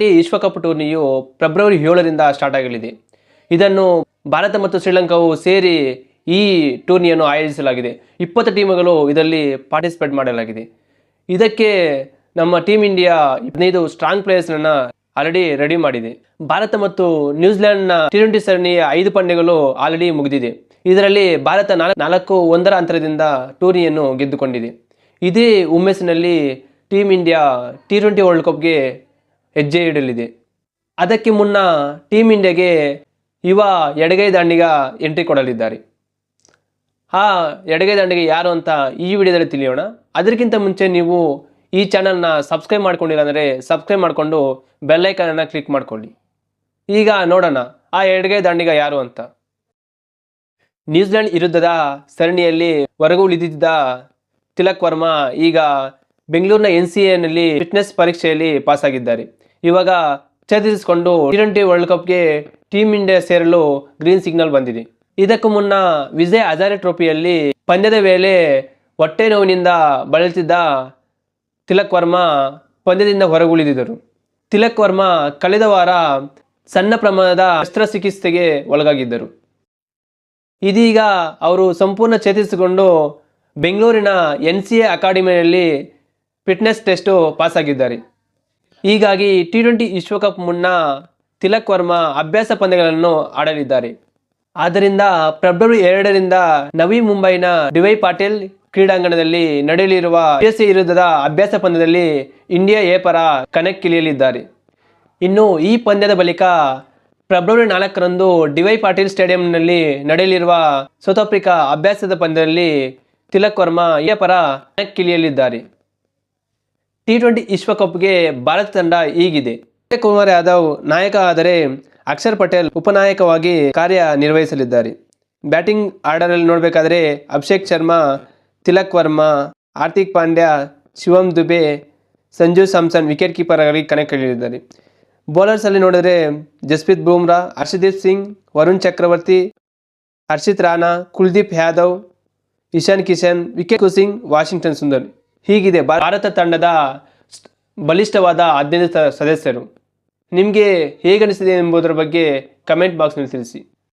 T ವಿಶ್ವಕಪ್ ಟೂರ್ನಿಯು February ಏಳರಿಂದ start ಆಗಲಿದೆ. ಇದನ್ನು ಭಾರತ ಮತ್ತು ಶ್ರೀಲಂಕಾವು ಸೇರಿ ಈ ಟೂರ್ನಿಯನ್ನು ಆಯೋಜಿಸಲಾಗಿದೆ. ಇಪ್ಪತ್ತು ಟೀಮ್ಗಳು ಇದರಲ್ಲಿ ಪಾರ್ಟಿಸಿಪೇಟ್ ಮಾಡಲಾಗಿದೆ. ಇದಕ್ಕೆ ನಮ್ಮ ಟೀಮ್ ಇಂಡಿಯಾ ಹದಿನೈದು ಸ್ಟ್ರಾಂಗ್ ಪ್ಲೇಯರ್ಸ್ನ ಆಲ್ರೆಡಿ ರೆಡಿ ಮಾಡಿದೆ. ಭಾರತ ಮತ್ತು ನ್ಯೂಜಿಲೆಂಡ್ನ ಟಿ ಟ್ವೆಂಟಿ ಸರಣಿಯ ಐದು ಪಂದ್ಯಗಳು ಆಲ್ರೆಡಿ ಮುಗಿದಿದೆ. ಇದರಲ್ಲಿ ಭಾರತ ನಾಲ್ಕು ನಾಲ್ಕು ಒಂದರ ಅಂತರದಿಂದ ಟೂರ್ನಿಯನ್ನು ಗೆದ್ದುಕೊಂಡಿದೆ. ಇದೇ ಉಮೇಸಿನಲ್ಲಿ team India T twenty world ಕಪ್ಗೆ ಹೆಜ್ಜೆ ಇಡಲಿದೆ. ಅದಕ್ಕೆ ಮುನ್ನ ಟೀಮ್ ಇಂಡಿಯಾಗೆ ಯುವ ಎಡಗೈ ದಾಂಡಿಗ ಎಂಟ್ರಿ ಕೊಡಲಿದ್ದಾರೆ. ಆ ಎಡಗೈ ದಾಂಡಿಗೆ ಯಾರು ಅಂತ ಈ ವಿಡಿಯೋದಲ್ಲಿ ತಿಳಿಯೋಣ. ಅದಕ್ಕಿಂತ ಮುಂಚೆ ನೀವು ಈ ಚಾನಲ್ನ ಸಬ್ಸ್ಕ್ರೈಬ್ ಮಾಡ್ಕೊಂಡಿಲ್ಲ ಅಂದರೆ ಸಬ್ಸ್ಕ್ರೈಬ್ ಮಾಡಿಕೊಂಡು ಬೆಲ್ಲೈಕನನ್ನು ಕ್ಲಿಕ್ ಮಾಡ್ಕೊಳ್ಳಿ. ಈಗ ನೋಡೋಣ, ಆ ಎಡಗೈ ದಾಂಡಿಗ ಯಾರು ಅಂತ. ನ್ಯೂಜಿಲೆಂಡ್ ವಿರುದ್ಧದ ಸರಣಿಯಲ್ಲಿ ಹೊರಗು ಉಳಿದಿದ್ದ ತಿಲಕ್ ವರ್ಮಾ ಈಗ ಬೆಂಗಳೂರಿನ ಎನ್ ಸಿ ಎನಲ್ಲಿ ಫಿಟ್ನೆಸ್ ಪರೀಕ್ಷೆಯಲ್ಲಿ ಪಾಸ್ ಆಗಿದ್ದಾರೆ. ಇವಾಗ ಚೇತರಿಸಿಕೊಂಡು ಟಿ ಟ್ವೆಂಟಿ ವರ್ಲ್ಡ್ ಕಪ್ಗೆ ಟೀಮ್ ಇಂಡಿಯಾ ಸೇರಲು ಗ್ರೀನ್ ಸಿಗ್ನಲ್ ಬಂದಿದೆ. ಇದಕ್ಕೂ ಮುನ್ನ ವಿಜಯ್ ಹಜಾರೆ ಟ್ರೋಫಿಯಲ್ಲಿ ಪಂದ್ಯದ ವೇಳೆ ಹೊಟ್ಟೆ ನೋವಿನಿಂದ ಬಳಲ್ತಿದ್ದ ತಿಲಕ್ ವರ್ಮಾ ಪಂದ್ಯದಿಂದ ಹೊರಗುಳಿದಿದ್ದರು. ತಿಲಕ್ ವರ್ಮಾ ಕಳೆದ ವಾರ ಸಣ್ಣ ಪ್ರಮಾಣದ ಶಸ್ತ್ರಚಿಕಿತ್ಸೆಗೆ ಒಳಗಾಗಿದ್ದರು. ಇದೀಗ ಅವರು ಸಂಪೂರ್ಣ ಚೇತರಿಸಿಕೊಂಡು ಬೆಂಗಳೂರಿನ ಎನ್ ಸಿ ಎ ಅಕಾಡೆಮಿಯಲ್ಲಿ ಫಿಟ್ನೆಸ್ ಟೆಸ್ಟು ಪಾಸ್ ಆಗಿದ್ದಾರೆ ಹೀಗಾಗಿ ಟಿ ಟ್ವೆಂಟಿ ವಿಶ್ವಕಪ್ ಮುನ್ನ ತಿಲಕ್ ವರ್ಮಾ ಅಭ್ಯಾಸ ಪಂದ್ಯಗಳನ್ನು ಆಡಲಿದ್ದಾರೆ. ಆದ್ದರಿಂದ ಫೆಬ್ರವರಿ ಎರಡರಿಂದ ನವಿ ಮುಂಬೈನ ಡಿವೈ ಪಾಟೀಲ್ ಕ್ರೀಡಾಂಗಣದಲ್ಲಿ ನಡೆಯಲಿರುವ ಸಿ ವಿರುದ್ಧದ ಅಭ್ಯಾಸ ಪಂದ್ಯದಲ್ಲಿ ಇಂಡಿಯಾ ಎ ಪರ ಕಣಕ್ಕಿಳಿಯಲಿದ್ದಾರೆ. ಇನ್ನು ಈ ಪಂದ್ಯದ ಬಳಿಕ ಫೆಬ್ರವರಿ ನಾಲ್ಕರಂದು ಡಿವೈ ಪಾಟೀಲ್ ಸ್ಟೇಡಿಯಂನಲ್ಲಿ ನಡೆಯಲಿರುವ ಸೌತ್ ಆಫ್ರಿಕಾ ಅಭ್ಯಾಸದ ಪಂದ್ಯದಲ್ಲಿ ತಿಲಕ್ ವರ್ಮಾ ಎ ಪರ ಕಣಕ್ಕಿಳಿಯಲಿದ್ದಾರೆ. ಟಿ ಟ್ವೆಂಟಿ ವಿಶ್ವಕಪ್ಗೆ ಭಾರತ ತಂಡ ಹೀಗಿದೆ ಕುಮಾರ್ ಯಾದವ್ ನಾಯಕ ಆದರೆ ಅಕ್ಷರ್ ಪಟೇಲ್ ಉಪನಾಯಕವಾಗಿ ಕಾರ್ಯನಿರ್ವಹಿಸಲಿದ್ದಾರೆ. ಬ್ಯಾಟಿಂಗ್ ಆರ್ಡರಲ್ಲಿ ನೋಡಬೇಕಾದ್ರೆ ಅಭಿಷೇಕ್ ಶರ್ಮಾ, ತಿಲಕ್ ವರ್ಮಾ, ಹಾರ್ದಿಕ್ ಪಾಂಡ್ಯ, ಶಿವಂ ದುಬೆ, ಸಂಜು ಸ್ಯಾಮ್ಸನ್ ವಿಕೆಟ್ ಕೀಪರ್ ಆಗಿ ಕಣಕ್ಕಿಳಿದಿದ್ದಾರೆ ಬೌಲರ್ಸಲ್ಲಿ ನೋಡಿದ್ರೆ ಜಸ್ಪ್ರೀತ್ ಬೂಮ್ರಾ, ಹರ್ಷದೀಪ್ ಸಿಂಗ್, ವರುಣ್ ಚಕ್ರವರ್ತಿ, ಹರ್ಷಿತ್ ರಾಣಾ, ಕುಲ್ದೀಪ್ ಯಾದವ್, ಇಶಾನ್ ಕಿಶನ್, ವಿಕೆಟ್ ಸಿಂಗ್ ವಾಷಿಂಗ್ಟನ್ ಸುಂದರ್. ಹೀಗಿದೆ. ಭಾರತ ತಂಡದ ಬಲಿಷ್ಠವಾದ ಸ- ಸದಸ್ಯರು. ನಿಮಗೆ ಹೇಗನಿಸಿದೆ ಎಂಬುದರ ಬಗ್ಗೆ ಕಮೆಂಟ್ ಬಾಕ್ಸ್ನಲ್ಲಿ ತಿಳಿಸಿ.